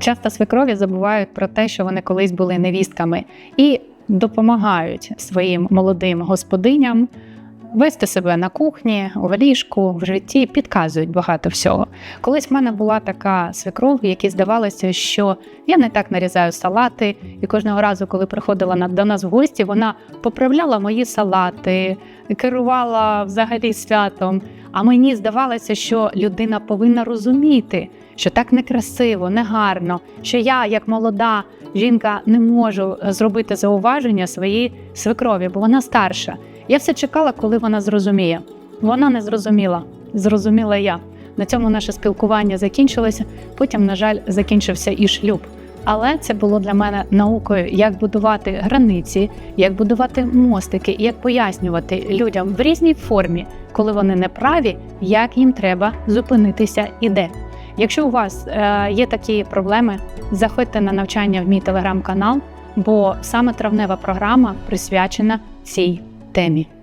Часто свекрові забувають про те, що вони колись були невістками, і допомагають своїм молодим господиням вести себе на кухні, у ліжку, в житті, підказують багато всього. Колись в мене була така свекров, якій здавалося, що я не так нарізаю салати, і кожного разу, коли приходила до нас в гості, вона поправляла мої салати, керувала взагалі святом. А мені здавалося, що людина повинна розуміти, що так некрасиво, негарно, що я, як молода жінка, не можу зробити зауваження своїй свекрові, бо вона старша. Я все чекала, коли вона зрозуміє. Вона не зрозуміла, зрозуміла я. На цьому наше спілкування закінчилося. Потім, на жаль, закінчився і шлюб. Але це було для мене наукою, як будувати границі, як будувати мостики, як пояснювати людям в різній формі, коли вони не праві, як їм треба зупинитися і де. Якщо у вас е, є такі проблеми, заходьте на навчання в мій телеграм-канал, бо саме травнева програма присвячена цій teme.